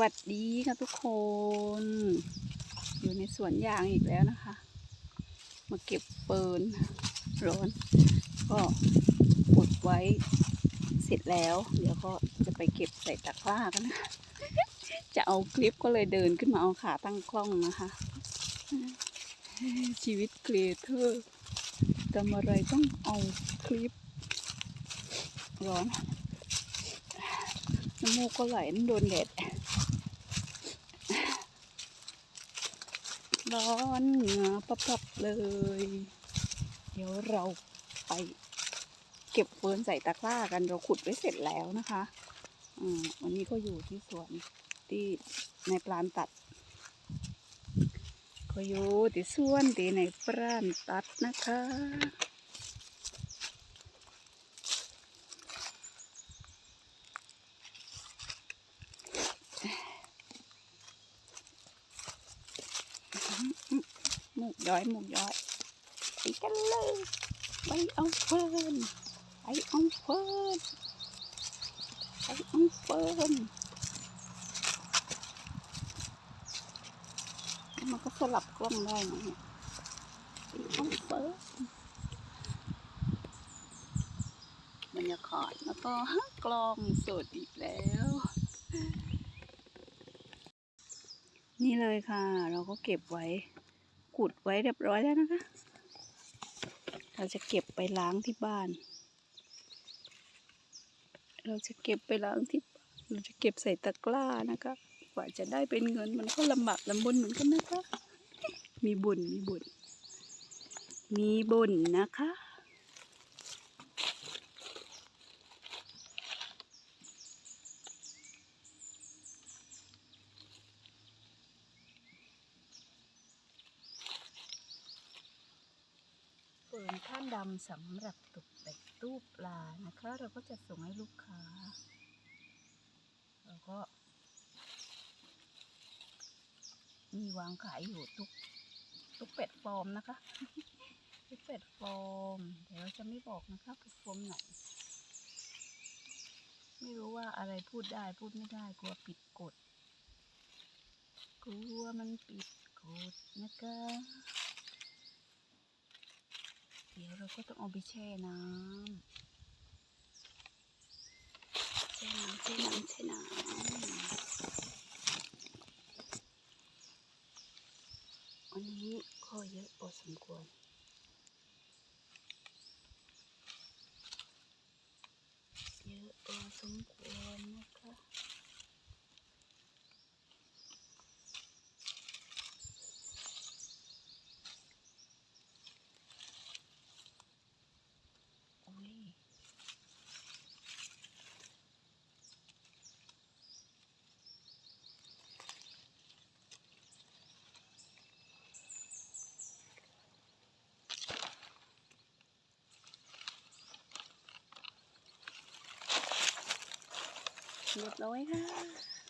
วัสดีค่ะทุกคน อยู่ในสวนยางอีกแล้วนะคะ มาเก็บเฟินร้อน ก็อุดไว้เสร็จแล้ว เดี๋ยวก็จะไปเก็บใส่ตะกร้ากันนะจะเอาคลิปก็เลยเดินขึ้นมาเอาขาตั้งกล้องนะคะ ชีวิตครีเอเตอร์ทำอะไรต้องเอาคลิป ร้อนน้ำมูกก็ไหลนั่นโดนแดด ร้อนเหงื่อปับๆเลย เดี๋ยวเราไปเก็บเฟิร์นใส่ตะกร้ากันเราขุดไว้เสร็จแล้วนะคะอวันนี้ก็อยู่ที่สวนที่ในปลานตัด ก็อยู่ที่สวนที่ในปลานตัดนะคะ หมูกย้อยหมูกย้อยไปกันเลยไปเอาเฟิร์นไปเอาเฟิร์นไปเอาเฟิร์นมันก็สลับกล้องได้นะเนี่ยไปเอาเฟิร์นบรรยากาศแล้วก็กล้องสดอีกแล้ว นี่เลยค่ะ เราก็เก็บไว้ ขุดไว้เรียบร้อยแล้วนะคะ เราจะเก็บไปล้างที่บ้าน เราจะเก็บไปล้างที่เราจะเก็บใส่ตะกร้านะคะ กว่าจะได้เป็นเงินมันก็ลำบากลำบนเหมือนกันนะคะ มีบุญมีบุญ มีบุญนะคะ ปิดท่านดำสำหรับตกแต่งตู้ปลานะคะ เราก็จะส่งให้ลูกค้าแล้วก็ มีวางขายอยู่ทุกทุกแพลตฟอร์มนะคะทุกแพลตฟอร์มเดี๋ยวจะไม่บอกนะคะแพลตฟอร์มไหนไม่รู้ว่าอะไรพูดได้พูดไม่ได้กลัวปิดกฎกลัวมันปิดกฎนะคะ เดี๋ยวเราก็ต้องเอาไปแช่น้ำแช่น้ำแช่น้ำแช่น้ำอันนี้ก็เยอะพอสมควรเยอะพอสมควร เรียบร้อยค่ะ